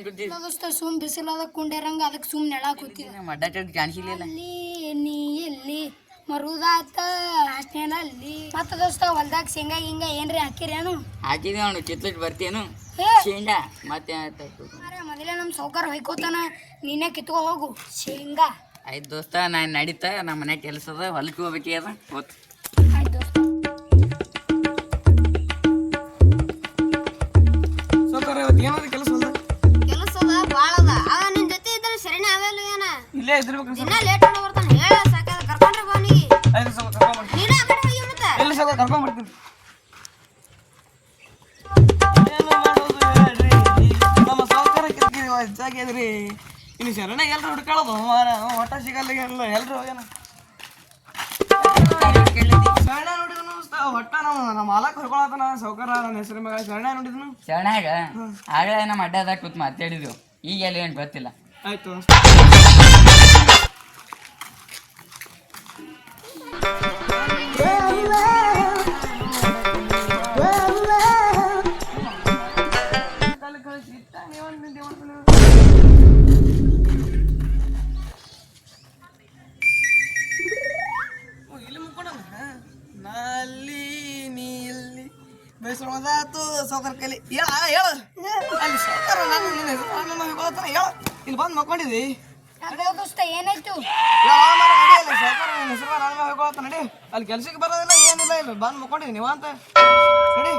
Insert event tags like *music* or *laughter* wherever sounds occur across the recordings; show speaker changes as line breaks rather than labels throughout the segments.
ಏನ್ ಕೂತಿ
ದೋಸ್ತ ಸುಮ್ ಬಿಸಿಲದ ಕುಂಡೇರಂಗ ಅದಕ್ಕೆ ಸುಮ್ ನೆಳ ಕೂತಿದ
ಚಡ್ ಕಾಣಿಸಿಲ್ಲ
ಅಲ್ಲಿ ನೀ ಎಲ್ಲಿ ಮರುದಾತ ಅಷ್ಟೇನಲ್ಲಿ. ಮತ್ತೆ ದೋಸ್ತ ಹೊಲ್ದಾಗ ಶೇಂಗಾ ಹಿಂಗ ಏನ್ರಿ ಹಾಕಿರೇನು?
ಹಾಕಿದೆ ಅವನು ಕಿತ್ಲಿಟ್
ಬರ್ತೇನು.
ಶೇಂಗಾ ಮತ್ತೆ
ಮೊದಲೇ ನಮ್ಮ ಸೌಕರ್ ಹೊಯ್ಕೋತಾನ ನೀನೇ ಕಿತ್ಕೊ ಹೋಗು. ಶೇಂಗಾ.
ಆಯ್ತು ದೋಸ್ತ ನಾನು ನಡೀತಾ ನಮ್ಮ ಮನೆ ಕೆಲಸದ ಹೊಲಕ್ಕೆ ಹೋಗ್ಬೇಕು ಅದ
ಇಲ್ಲೇ ಇದ್ದಿರ್ಬೇಕು
ದಿನ ಲೇಟ್ ಮಾಡಿ ಬರ್ತಾನೆ. ಹೇಳ ಸಾಕ ಕರ್ಕೊಂಡ್ರೆ ಬನ್ನಿ
ಐದು ಸೌಕರ್ ಕರ್ಕೊಂಡ್
ನೀನು ಆ ಕಡೆ ಹೋಗಿ ಮತ್ತೆ.
ಇಲ್ಲ ಸೌಕರ್ ಕರ್ಕೊಂಡ್ ಬರ್ತೀನಿ. ಏನು ಮಾಡೋದು ಹೇಳ್ರಿ ನಮ್ಮ ಸೌಕರ ಕಿರಿಕಿರಿ ವಜ್ಜಾಗ್ಯದ್ರಿ ಇನ್ನು ಶರಣ ಎಲ್ಲರೂ ಹುಡ್ಕೊಳ್ಳೋದು. ಹೊಟ್ಟೆ ಸಿಗಲ್ಲ ಎಲ್ಲ. ಎಲ್ಲರೂ ಹೋಗ್ಯಾನ ಶರಣ ನೋಡಿದನು ಒಟ್ಟ ನಮ್ಮ ನಮ್ಮ ಮಾಲಕ್ ಹೊಡ್ಕೊಳತನ ಸೌಕರ ನನ್ನ ಹೆಸರು ಮಗ ಶರಣ ನೋಡಿದನು.
ಶರಣಾಗ? ಆಗಲೇ ನಮ್ಮ ಅಡ್ಡದಾಗ ಕೂತ್ ಮಾತಾಡಿದ್ವು. ಈಗ ಎಲ್ಲಿ ಏನು ಗೊತ್ತಿಲ್ಲ.
ಆಯ್ತು. ಬೇಸರವಾದಾತು ಸೌಕರ್ ಕಲಿ ಹೇಳ ಹೇಳ. ಅಲ್ಲಿ ಸೌಕರ ನಾನು ನಿನ್ನ ಹೆಸರು, ನಾನು ಹೇಳ. ಇಲ್ಲಿ ಬಂದು ಮಕ್ಕೊಂಡಿದ್ದಿ?
ದೋಸ್ತ ಏನಾಯ್ತು?
ನಡಿ ಅಲ್ಲಿ. ಕೆಲ್ಸಕ್ಕೆ ಬರೋದಿಲ್ಲ ಏನಿಲ್ಲ ಇಲ್ಲ. ಬಂದು ಮಕ್ಕೊಂಡಿದ್ದಿ ನೀವು ಅಂತ. ನಡಿ.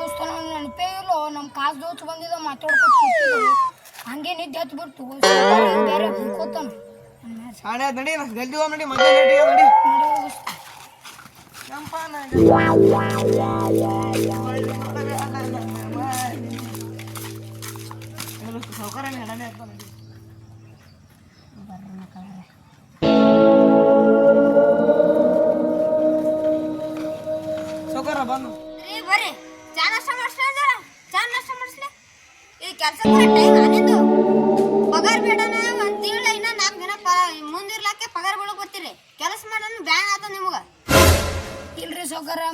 ದೋಸ್ತ ನಾನು ನೆನಪೇ ಇಲ್ಲೋ. ನಮ್ಮ ಕಾಸ್ ದೋಸ್ತ ಬಂದಿದ್ದ ಮಾತಾಡ್ಕೊಂಡು ಹಂಗೆ ನಿದ್ದೆ ಹತ್ತು ಬಿಡ್ತು. ಬೇರೆ
ನಡಿ ನಾ ಜಲ್ದಿ ಹೋಗ್ ನಡಿ. ನಡಿ ಸೌಕರ್ಯ ಆಗ್ತಾನೆ
ಪಗಾರ ಒಂದ್ ಇನ್ನ ನಾಲ್ಕು ದಿನ ಬರ್ತೀರಿ ಕೆಲಸ ಆತ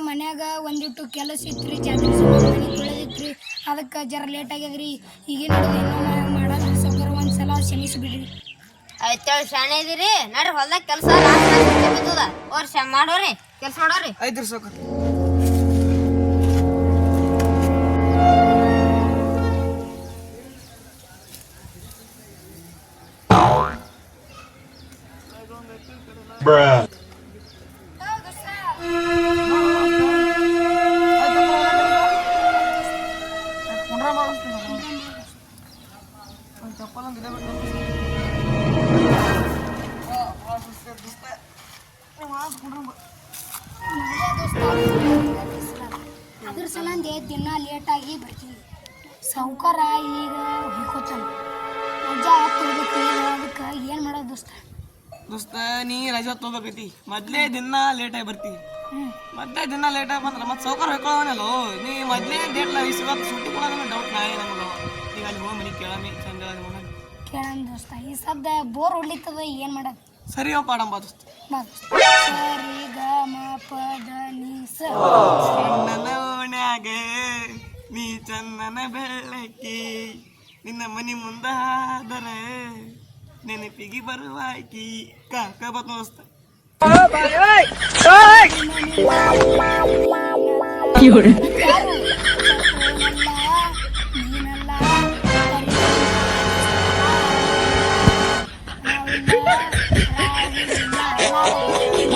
ಮನ್ಯಾಗ ಒಂದಿಟ್ಟು ಕೆಲಸ ಇತ್ರಿ ಜಾತ್ರೆ ಅದಕ್ಕೆ ಜರ ಲೇಟ್ ಆಗ್ಯದ್ರಿ ಈಗೇನು ಮಾಡೋದ್ರಿ ಸೌಕರ ಒಂದ್ಸಲ ಕ್ಷಮಿಸಿಬಿಡ್ರಿ
ಆಯ್ತೇಳಿ ಶಾಣೆ ಇದೀರಿ ನಡ್ರಿ ಹೊಲ್ದಾಗ ಕೆಲಸ ಮಾಡೋರಿ ಕೆಲಸ ಮಾಡೋರಿ
ಆಯ್ತು ಸೌಕರ್.
ದೋಸ್ತ
ನೀ ರಜಾ ತಗೋಬೇಕೈತಿ ಮೊದ್ಲೇ ದಿನ ಲೇಟ್ ಆಗಿ ಬರ್ತಿ. ಮೊದ್ಲೇ ದಿನ ಲೇಟ್ ಆಗಿ ಬಂದ್ರ ಮತ್ತೆ ಸೌಕರ್ ಹೊಯ್ಕೊಳ್ಳೋನಲ್ಲ ನೀ ಮೊದ್ಲೇ ಡೇಟ್ ಲ ಇವತ್ತು ಸುಟ್ಟಿ ಕೊಡೋದನ್ನ ಡೌಟ್ ನಾ ನಮ್ಗೆ ಈಗ ಅಲ್ಲಿ ಹೋಗಿ ಮನೆ ಕೇಳಮಿ ಚಂದ
ಕೇಳಮ್ ದೋಸ್ತ ಈ ಸದ್ದ ಬೋರ್ ಹೊಡ್ಲಿತ್ತದ ಏನು ಮಾಡೋದು?
ಸರಿ ಅಪ್ಪ ಆಡಂಬ ದೋಸ್ತ.
ಸರಿ ಗ ಮ ಪ ದ ನಿ ಸ.
ನನ್ನ ಓಣ್ಯಾಗ ನೀ ಚಂದನ ಬೆಳಕಿ ನಿನ್ನ ಮನಿ ಮುಂದ ಆದರೆ ನೆನಪಿಗೆ ಬರುವಾಕಿ ಕಾಕ ಬತ್ ದೋಸ್ತ
ಯಾರು ನೀನಲ್ಲ ನೀನಲ್ಲ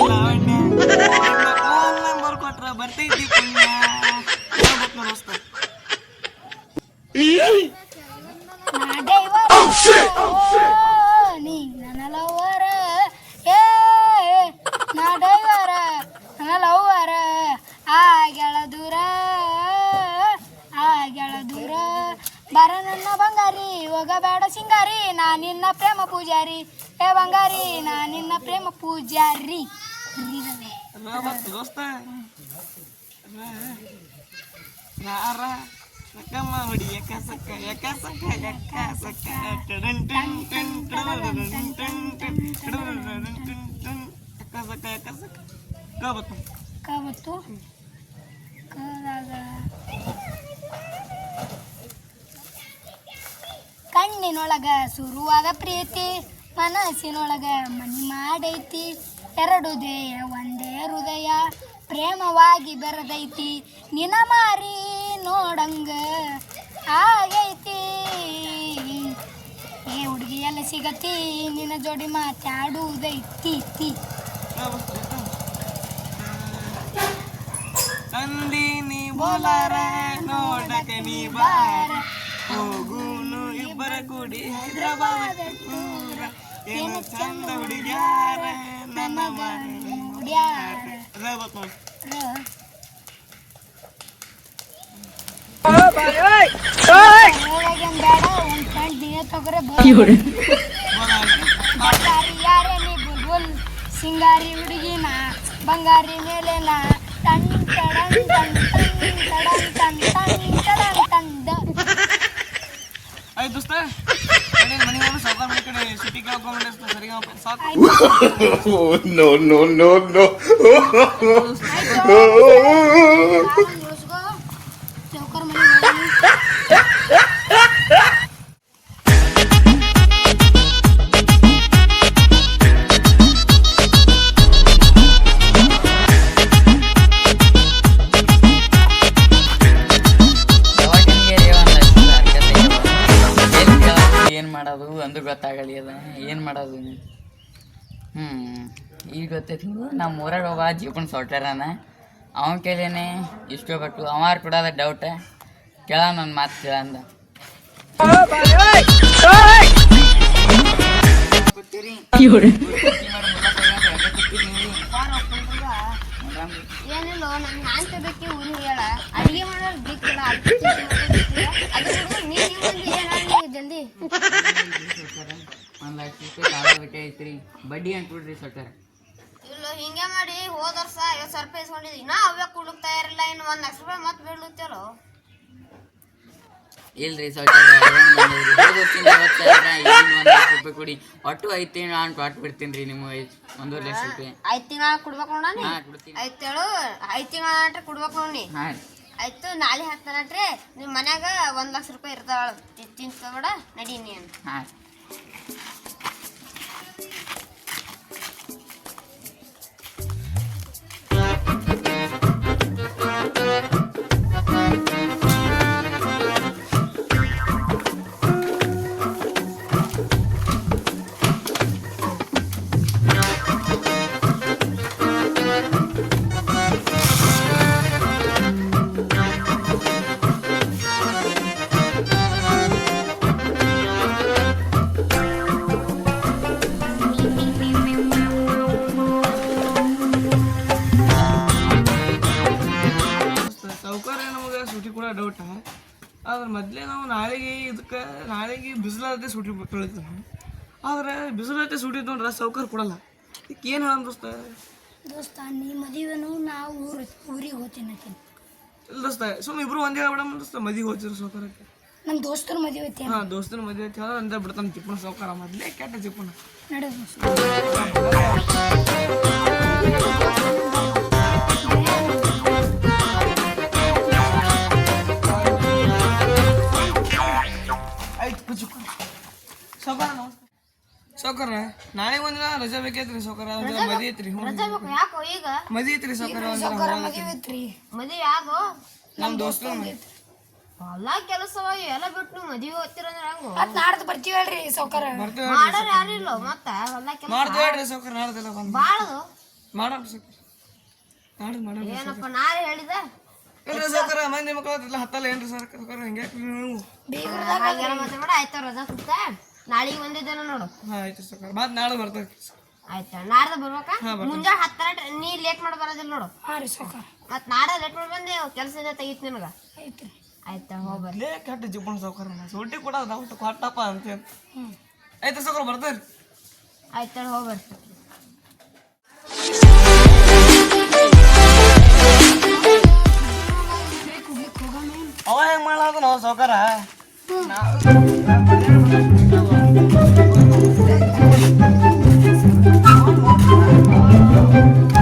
ಲಾವಣ್ಯ ನಿನ್ನ ಫೋನ್ ನಂಬರ್ ಕೊಟ್ರ
ಬಂಗಾರಿ ಹೋಗಬೇಡ ಸಿಂಗಾರಿ ನಾ ನಿನ್ನ ಪ್ರೇಮ ಪೂಜಾರಿ. ಏ ಬಂಗಾರಿ ನಾ ನಿನ್ನ ಪ್ರೇಮ ಪೂಜಾರಿ. ಇರಿದವೆ.
ಹೇಳ್ಬೇಕ್ ದೋಸ್ತ ರಾರ ಸಕ್ಕಮ್ಮ ಹೊಡಿ ಎಕ್ಕ ಸಕ್ಕ ಎಕ್ಕ ಸಕ್ಕ ಎಕ್ಕ ಸಕ್ಕ ಟಡನ್ ಟನ್ ಟನ್ ಟಡನ್ ಟನ್ ಟನ್ ಟನ್ ಟಡನ್ ಟನ್ ಟನ್. ಟನ್ ಎಕ್ಕ ಸಕ್ಕ ಎಕ್ಕ ಸಕ್ಕ ಕಬತ್ತು
ಕ ಮತ್ತು ಕದಾಗ ಕಣ್ಣಿನೊಳಗ ಸುರುವಾದ ಪ್ರೀತಿ, ಮನಸ್ಸಿನೊಳಗ ಮನಿ ಮಾಡೈತಿ. ಎರಡು ದೇಹ, ಒಂದೇ ಹೃದಯ, ಪ್ರೇಮವಾಗಿ ಬೆರೆದೈತಿ. ನಿನ ಮಾರಿ ನೋಡಂಗ ಆಗೈತಿ. ಏ ಹುಡುಗಿ ಎಲ್ಲ ಸಿಗತಿ, ನಿನ್ನ ಜೋಡಿ ಮಾತಾಡುವುದೈತಿ
ಬೋಲಾರ ನೋಡಕ ನೀ ಬಾರ. ಹೋಗುನು ಇಬ್ಬರ ಕೂಡಿ ಹೈದರಾಬಾದ್ ಏನು ಚಂದ ಹುಡುಗ್ಯಾರ ನನ್ನ
ಸಿಂಗಾರಿ ಹುಡುಗಿನ ಬಂಗಾರಿ ಮೇಲೆನ ಟನ್ ಟಡನ್ ಟನ್ ಟನ್ ಟಡನ್ ಟನ್ ಟನ್ ಟಡನ್ ಟಂದ
ಆಯ್ತು ದೋಸ್ತ ಮನೆ ಮನೆ ಹೋಗಿ ಸಾವುಕಾರ ಮನೆ ಕಡೆ ಸಿಟಿ ಕೇಳ್ಕೊಂಡ್ರೆ ಸರಿ ಸಾಕು
Oh, no, no, no, *laughs*
ಕೇಳೋದು, ಅಂದ್ರೆ ಗೊತ್ತಾಗಲಿ ಅದ. ಏನು ಮಾಡೋದು? ಹ್ಞೂ ಈಗ ಗೊತ್ತೈತಿ. ನಮ್ಮ ಊರಾಗ ಒಬ್ಬ ಜೀಪನ್ ಸೊಟ್ಟಾರನ ಅವನ ಕೇಳೇನೆ ಇಷ್ಟು ಬಟ್ಟು ಅವಾರು ಕೂಡ ಅದ ಡೌಟ ಕೇಳ ನನ್ನ ಮಾತು ಕೇಳ ಅಂದ.
ಏನಿಲ್ಲ ನಾನು ಹಾಂತ ಬೇಕಿ ಊರಿ ಹೇಳ. ಅಡುಗೆ ಮಾಡೋರು ಬೇಕಿಲ್ಲ ಅಡ್ಗೆ ತಿಂಡಿ ಮಾಡೋರ್ ಬೇಕಿಲ್ಲ. ಅದು ಬಿಡು, ನೀನ್ ಹಿಂಗ್ ಬಂದಿ ಏನ್ ಆಗ್ಲಿ ಜಲ್ದಿ
ಒಂದು ಲಕ್ಷ ರೂಪಾಯಿ ಸಾಲ ಬಡ್ಡಿ ಬಡ್ಡಿ ಬಿಡ್ರಿ ಸರ್ಕಾರ.
ಇಲ್ಲ ಹಿಂಗೆ ಮಾಡಿ ಹೋದ ವರ್ಷ ಐವತ್ತು ಸಾವಿರ ರೂಪಾಯಿ ಇಸ್ಕೊಂಡಿದ್ವಿ ಇನ್ನ ಅವೇ ಕುಡ್ಲಕ್ ತಯಾರಿಲ್ಲ ಇನ್ನು ಒಂದ್ ಲಕ್ಷ ರೂಪಾಯಿ ಮತ್ತೆ ಬೀಳುತ್ತೇಲೋ
ಇಲ್ರಿ ಸರ್ಕಾರ ರೂಪಾಯಿ ಕೊಡಿ. ಒಟ್ಟು ಐದು ತಿಂಗಳು ನಾನು ಕೊಟ್ಟು ಬಿಡ್ತೀನಿ ರೀ ನಿಮಗೆ. ಒಂದೂವರೆ ಲಕ್ಷ ರೂಪಾಯಿ.
ಐದು ತಿಂಗಳ ಕೊಡ್ಬೇಕು
ನೋಡೋಣ ಐದು
ಆಯ್ತೇಳು ಐದ್ ತಿಂಗಳ ನಟ್ರೆ ಕೊಡ್ಬೇಕು ನೋಡಿ ಆಯ್ತು ನಾಳೆ ಹಾಕ್ತಾನಟ್ರಿ ನಿಮ್ಮ ಮನ್ಯಾಗ ಒಂದ್ ಲಕ್ಷ ರೂಪಾಯಿ ಇರ್ತಾಳ ತಿಂತಬೇಡ ನಡಿ ಅಂತ.
ಹಾಂ
ಡೌಟ ಆದ್ರೆ ಮೊದಲೇ ನಾವು ನಾಳೆಗೆ ಇದಕ್ಕೆ ನಾಳೆಗೆ ಬಿಸಿಲಾಗತ್ತೆ ಸೂಟಿ ತೊಳಿತೀವಿ. ಆದ್ರೆ ಬಿಸಿಲಾಗತ್ತೆ ಸೂಟಿ ತೊಗೊಂಡ್ರೆ ಸೌಕರ್ಯ ಕೊಡಲ್ಲ. ಇದಕ್ಕೆ ಏನು ಹೇಳೋಣ ದೋಸ್ತ?
ದೋಸ್ತ ನೀ ಮದುವೆನು ನಾವು ಊರು ಊರಿಗೆ ಹೋಗ್ತೀನಿ
ಇಲ್ಲ ದೋಸ್ತ ಸುಮ್ಮನೆ ಇಬ್ರು ಒಂದೇ ಹೇಳ್ಬಿಡ ದೋಸ್ತ ಮದಿಗೆ ಹೋಗ್ತೀರಿ ಸೌಕರ್ಯಕ್ಕೆ?
ನಮ್ಮ ದೋಸ್ತರ ಮದುವೆ ಐತಿ
ಹಾಂ ದೋಸ್ತನ ಮದುವೆ ಐತಿ ಅಂದ್ರೆ ಅಂದ ಬಿಡ್ತಾನೆ ಚಿಪ್ಪಣ ಸೌಕರ್ಯ ಮೊದಲೇ ಕೆಟ್ಟ ಚಿಪ್ಪಣ
ನಡೆ
ಸಾವುಕಾರ ನಾಳೆ ಒಂದಿನ ರಜಾ ಬೇಕೈತ್ರಿ ಸೌಕರ ಮದಿ ಐತ್ರಿ ಹ್ಞೂ.
ರಜೆ ಬೇಕು ಯಾಕೋ ಈಗ?
ಮದಿ ಐತ್ರಿ ಸೌಕರ
ಸೌಕರ ಮದುವೆ ಐತ್ರಿ.
ಮದುವೆ ಯಾಕೋ?
ನಮ್ಮ ದೋಸ್ತ
ಎಲ್ಲ ಕೆಲಸವ ಎಲ್ಲ ಬಿಟ್ಟು ಮದುವೆ ಹೋಗ್ತಿರಂದ್ರ ಹಂಗು?
ಮತ್ ನಾಡ್ದು ಬರ್ತೀವಿ ಹೇಳ್ರಿ ಸೌಕರ
ಮಾಡೋರು
ಮಾಡೋರ್ ಯಾರು ಇಲ್ಲ ಮತ್ತ ಎಲ್ಲ ಕೆಲಸ?
ಮಾಡ್ತೇವೆ ಹೇಳ್ರಿ ಸಾವುಕಾರ ನಾಡ್ದೆಲ್ಲ ಬಂದು.
ಬಾಳದು?
ಮಾಡೋಣ ಸೌಕರ ನಾಡ್ದು ಮಾಡೋಣ
ಏನಪ್ಪ ನಾಳೆ ಹೇಳಿದ?
ಇಲ್ರಿ ಮಂದಿ ಮಕ್ಕಳು ಹತ್ತಲ್ಲ ಏನ್ರಿ ಸರ್ ಸಾವುಕಾರ ಹಿಂಗೆ ನೀವು?
ಬೀಗರದಾಗ
ಆಯ್ತು ರಜಾ ಸಿಗ್ತ? ನಾಳೆಗೆ ದಿನ ನೋಡು.
ಹಾಂ ಆಯ್ತು ಸಾವುಕಾರ ಮತ್ತೆ ನಾಳೆ ಬರ್ತೇವೆ
ಆಯ್ತಾ? ನಾಡ್ದ ಬರ್ಬೇಕಾ? ಮುಂಜಾನೆ ಹತ್ತರ ನೀ ಲೇಟ್ ಮಾಡಿ ಬರೋದಿಲ್ಲ ನೋಡು.
ಹಾಂ ರೀ
ಮತ್ ನಾಳೆ ಲೇಟ್ ಮಾಡಿ ಬಂದೆ ಕೆಲಸದಿಂದ ತೆಗಿತ್ ನಿನಗ.
ಆಯ್ತು
ಆಯ್ತಾ? ಹೋಗ್ಬರ್ರಿ
ಲೇ ಕೆಟ್ಟ ಜೀವನ ಸೌಕರ್ಯ ಸೂಟಿ ಕೂಡ ಒಟ್ಟು ಕೊಟ್ಟಪ್ಪ ಅಂತ ಆಯ್ತು ಸಾವುಕಾರ ಬರ್ತೇವೆ
ಆಯ್ತಾ? ಹೋಗ್ಬರ್ರಿ
ಅವ ಹೆಂಗ್ ಮಾಡಲ್ಲ ನಾವು ಸೌಕರ್ಯ?
Thank you.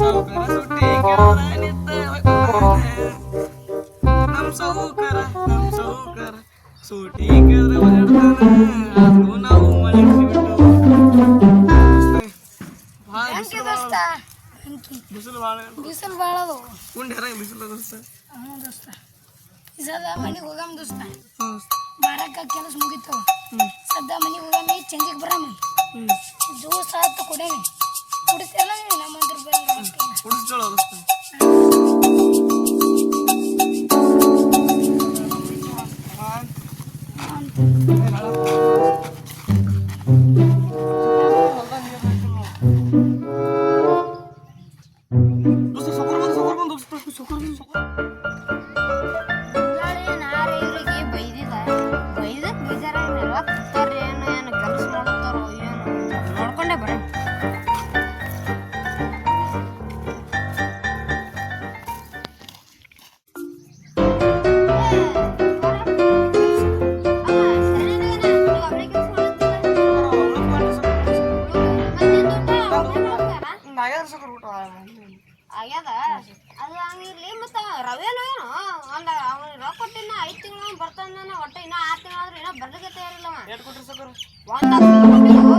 सौकर सुटी गलान नम
सौकर नम
सौकर सुटी
गलान आज नाव मला ಬಿಟ್ಟು ದೋಸ್ತ ಬಿಸಿಲು ಭಾಳ
ಬಿಸಿಲು ಭಾಳ ಅದು
ಉಂಡ್ಯಾರ ಬಿಸಿಲು ದೋಸ್ತ
ಹ್ಞೂ ದೋಸ್ತ ಈ ಸದ ಮನೆಗೆ ಹೋಗಾಮ ದೋಸ್ತ ಬಾರಕ್ಕ ಕೆಲಸ ಮುಗೀತು ಸದ್ದ ಮನೆಗೆ ಹೋಗಾಮಿ ಚಂದಿಗೆ ಬರಾಮಿ ದೋಸ್ತ ಆತು ಕೊಡೇವಿ ಕುಡಿಸ್ತಾರಲ್ಲ ನಮ್ಮಂದ್ರ ಬಂದ ಕುಡಿಸ್ತಿಲ್ಲ ನಮ್ಮ ಮಂದ್ರ ಬಂದು
ಕುಡಿಸ್ತಾಳ ದೋಸ್ತ ಊಟ
ಆಗ್ಯದ? ಅದು ಹಂಗಿರ್ಲಿ ಮತ್ತು ರವೇನು ಏನು ಒಂದ ಅವ್ನು ರೊಕ್ಕ ಕೊಟ್ಟಿನ ಐದು ತಿಂಗಳು ಬರ್ತಾನ ಒಟ್ಟು ಇನ್ನ ಆರ್ ತಿಂಗಳು ಆದ್ರೆ ಇನ್ನ ಬರ್ಲಿಕ್ಕೆ
ಕೊಟ್ರಿ ಸೊಕರ್?
ಒಂದ್ ಕೊಟ್ಟಿದ್ದು.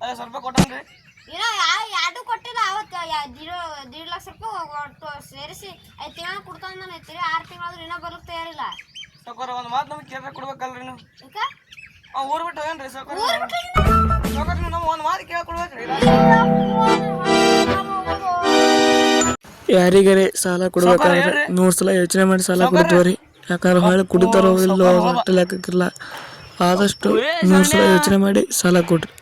ಅದೇ ಸ್ವಲ್ಪ ಕೊಟ್ಟನ್ರಿ
ಯಾ- ಯಾರ್ಡು ಕೊಟ್ಟಿಲ್ಲ ಅವತ್ತು ದಿಢ ದೀಡ್ ಲಕ್ಷ ರೂಪಾಯಿ ಒಟ್ಟು ಸೇರಿಸಿ ಐದು ತಿಂಗಳು ಕೊಡ್ತಾನ ಐತಿ ಆರು ತಿಂಗಳಾದ್ರೆ ಇನ್ನೂ ಬರ್ಲಿಕ್ಕೆ ತಯಾರಿಲ್ಲ.
ಸೊಕರ್ ಒಂದು ಮಾತು ನಮ್ಗೆ ಕೇಳ್ರೆ ಕೊಡ್ಬೇಕಲ್ರಿ ನೀವು? ಊರ್ ಬಿಟ್ಟು ಏನ್ರಿ ನಾವು ಒಂದು ಮಾತು ಕೇಳ್ಕೊಡ್ಬೇಕ್ರಿ
ಯಾರಿಗಾರೆ ಸಾಲ ಕೊಡ್ಬೇಕಾದ್ರೆ. ನೂರು ಸಲ ಯೋಚನೆ ಮಾಡಿ ಸಾಲ ಕೊಡ್ತೀವ್ರಿ. ಯಾಕಂದ್ರೆ ಹೊಳೆ ಕುಡಿತಾರೋ ಇಲ್ಲೋ ಲೆಕ್ಕಕ್ಕಿಲ್ಲ. ಆದಷ್ಟು ನೂರು ಸಲ ಯೋಚನೆ ಮಾಡಿ ಸಾಲ ಕೊಡ್ರಿ.